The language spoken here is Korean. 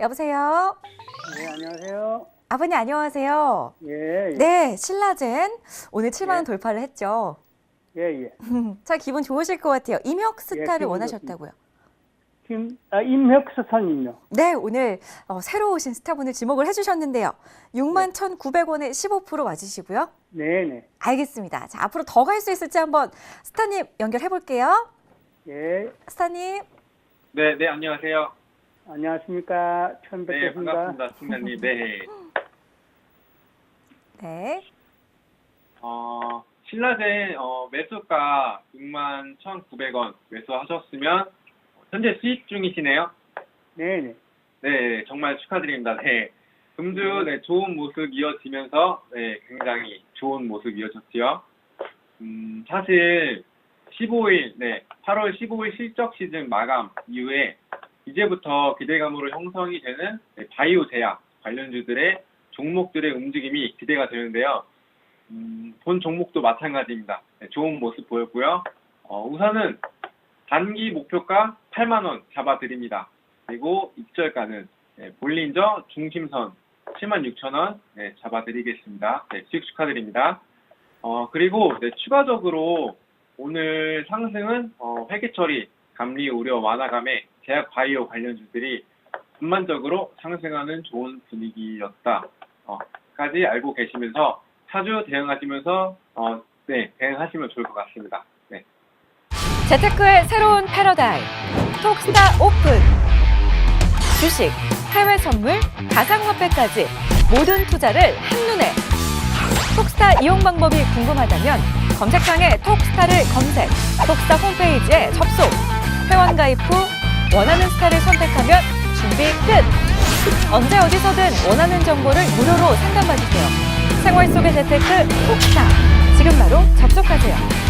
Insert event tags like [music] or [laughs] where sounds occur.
여보세요 네, 안녕하세요. 아버님 안녕하세요 예, 예, 네 신라젠 오늘 7만 원 네. 돌파를 했죠 예, 예. [laughs] 참 기분 좋으실 것 같아요 임혁 스타를 기분 원하셨다고요 김, 아, 임혁수선님요. 네, 오늘 어, 새로 오신 스타분을 지목을 해주셨는데요. 6만 1,900원에 15% 맞으시고요. 네, 네. 알겠습니다. 자, 앞으로 더 갈 수 있을지 한번 스타님 연결해 볼게요. 예, 스타님. 네, 네, 안녕하세요. 안녕하십니까. 처음 네, 뵙겠습니다. 반갑습니다, 팀장님. 네. [laughs] 네. 어, 신라젠 어, 매수가 6만 1,900원 매수하셨으면 현재 수익 중이시네요. 네, 네. 네, 정말 축하드립니다. 네. 금주 네, 좋은 모습 이어지면서 네, 굉장히 좋은 모습 이어졌지요. 음, 사실 15일, 네, 8월 15일 실적 시즌 마감 이후에 이제부터 기대감으로 형성이 되는 네, 바이오 제약 관련주들의 종목들의 움직임이 기대가 되는데요. 음, 본 종목도 마찬가지입니다. 네, 좋은 모습 보였고요. 어, 우선은 단기 목표가 8만 원 잡아드립니다. 그리고 익절가는 네, 볼린저 중심선 76,000원 네, 잡아드리겠습니다. 네, 수익 축하드립니다. 어, 그리고 네, 추가적으로 오늘 상승은 어, 회계 처리 감리 우려 완화감에 제약 바이오 관련주들이 전반적으로 상승하는 좋은 분위기였다. 어, 까지 알고 계시면서 차주 대응하시면서 어, 네, 대응하시면 좋을 것 같습니다. 네. 재테크의 새로운 패러다임. 톡스타 오픈. 주식, 해외 선물, 가상화폐까지 모든 투자를 한눈에. 톡스타 이용 방법이 궁금하다면 검색창에 톡스타를 검색, 톡스타 홈페이지에 접속, 회원 가입 후 원하는 스타를 선택하면 준비 끝! 언제 어디서든 원하는 정보를 무료로 상담받으세요. 생활 속의 재테크 톡스타. 지금 바로 접속하세요.